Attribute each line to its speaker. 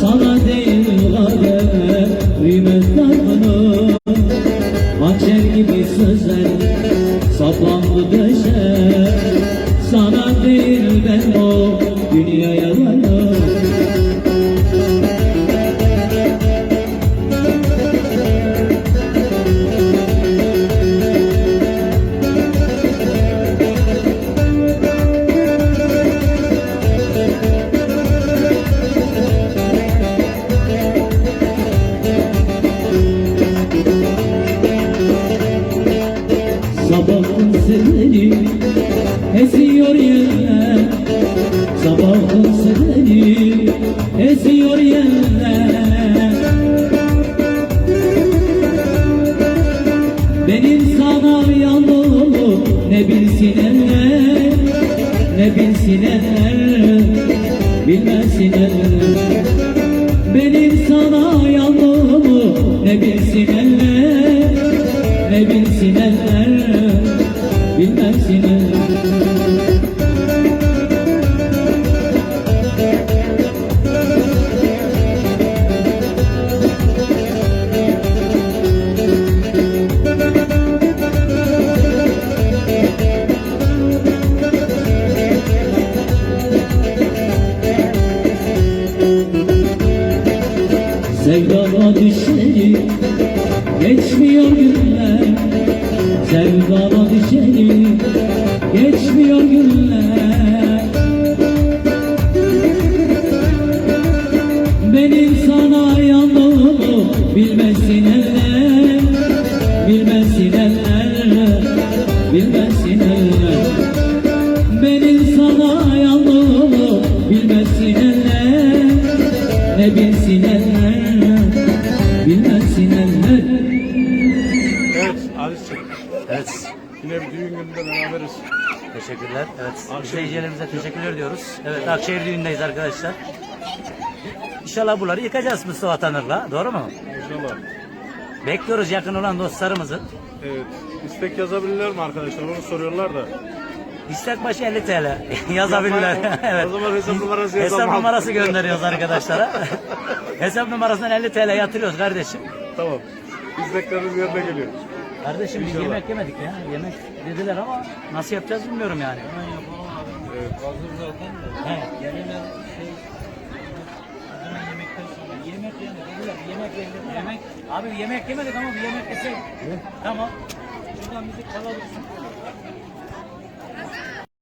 Speaker 1: Sana değil gayeme kıymet dargını Hançer gibi sözler saplandı döşe Sana değil ben o dünyaya Sabahın seni esiyor yerler Sabahın seni esiyor yerler Benim sana yanımı ne bilsin eller Ne bilsin eller Bilmesin eller Benim sana yanımı ne bilsin eller Ne bilsin eller Bilmesin eller Sevdama günler Benim sana yanımı bilmesin eller Bilmesin eller Bilmesin eller Benim sana yanımı bilmesin eller Ne bilsin eller Bilmesin eller
Speaker 2: Evet Ali'ciğim.
Speaker 3: Evet.
Speaker 2: Yine bir düğün gününde beraberiz.
Speaker 3: Teşekkürler. Evet. İzleyicilerimize teşekkürler diyoruz. Evet Akşehir düğündeyiz arkadaşlar. İnşallah bunları yıkacağız Mustafa Tanır'la. Doğru mu?
Speaker 2: İnşallah.
Speaker 3: Bekliyoruz yakın olan dostlarımızı.
Speaker 2: Evet. İstek yazabilirler mi arkadaşlar? Onu soruyorlar da.
Speaker 3: İstek başı 50 TL yazabilirler. Evet.
Speaker 2: O zaman hesap numarası
Speaker 3: Hesap
Speaker 2: yazamam.
Speaker 3: numarası gönderiyoruz arkadaşlara. hesap numarasından 50 TL yatırıyoruz kardeşim.
Speaker 2: Tamam. İsteklerimiz yerine geliyor.
Speaker 3: Kardeşim biz yemek yemedik ya. Yemek dediler ama nasıl yapacağız bilmiyorum yani.
Speaker 2: Evet.
Speaker 3: He. Yemekten sonra yemek yemek dediler. Yemek yemek. Yemek. Abi yemek yemedik ama bir yemek yesek. Tamam. Şuradan müzik çalalım.